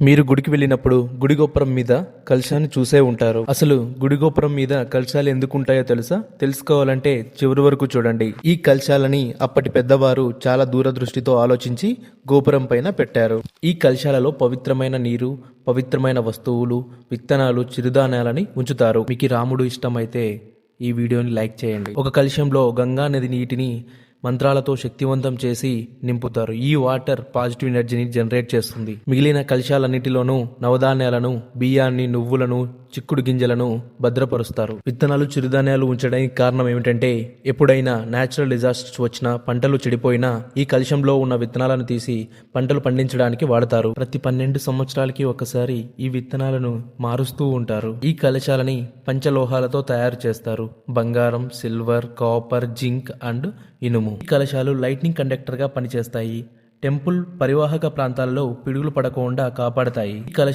మీరు గుడికి వెళ్ళినప్పుడు గుడి గోపురం మీద కలశాన్ని చూసే ఉంటారు. అసలు గుడి గోపురం మీద కలశాలు ఎందుకు ఉంటాయో తెలుసా? తెలుసుకోవాలంటే చివరి వరకు చూడండి. ఈ కలశాలని అప్పటి పెద్దవారు చాలా దూరదృష్టితో ఆలోచించి గోపురం పైన పెట్టారు. ఈ కలశాలలో పవిత్రమైన నీరు పవిత్రమైన వస్తువులు విత్తనాలు చిరుధాన్యాలని ఉంచుతారు. మీకు రాముడు ఇష్టమైతే ఈ వీడియోని లైక్ చేయండి. ఒక కలశంలో గంగా నది నీటిని మంత్రాలతో శక్తివంతం చేసి నింపుతారు. ఈ వాటర్ పాజిటివ్ ఎనర్జీని జనరేట్ చేస్తుంది. మిగిలిన కలశాలన్నిటిలోనూ నవధాన్యాలను బియ్యాన్ని నువ్వులను చిక్కుడు గింజలను భద్రపరుస్తారు. విత్తనాలు చిరుధాన్యాలు ఉంచడానికి కారణం ఏమిటంటే ఎప్పుడైనా న్యాచురల్ డిజాస్టర్స్ వచ్చినా పంటలు చెడిపోయినా ఈ కలుషంలో ఉన్న విత్తనాలను తీసి పంటలు పండించడానికి వాడతారు. ప్రతి పన్నెండు సంవత్సరాలకి ఒకసారి ఈ విత్తనాలను మారుస్తూ ఉంటారు. ఈ కలశాలని పంచలోహాలతో తయారు చేస్తారు. బంగారం సిల్వర్ కాపర్ జింక్ అండ్ ఇనుము. ఈ కలశాలు లైట్నింగ్ కండక్టర్గా పనిచేస్తాయి. టెంపుల్ పరివాహక ప్రాంతాలలో పిడుగులు పడకుండా కాపాడతాయి. ఈ కలశ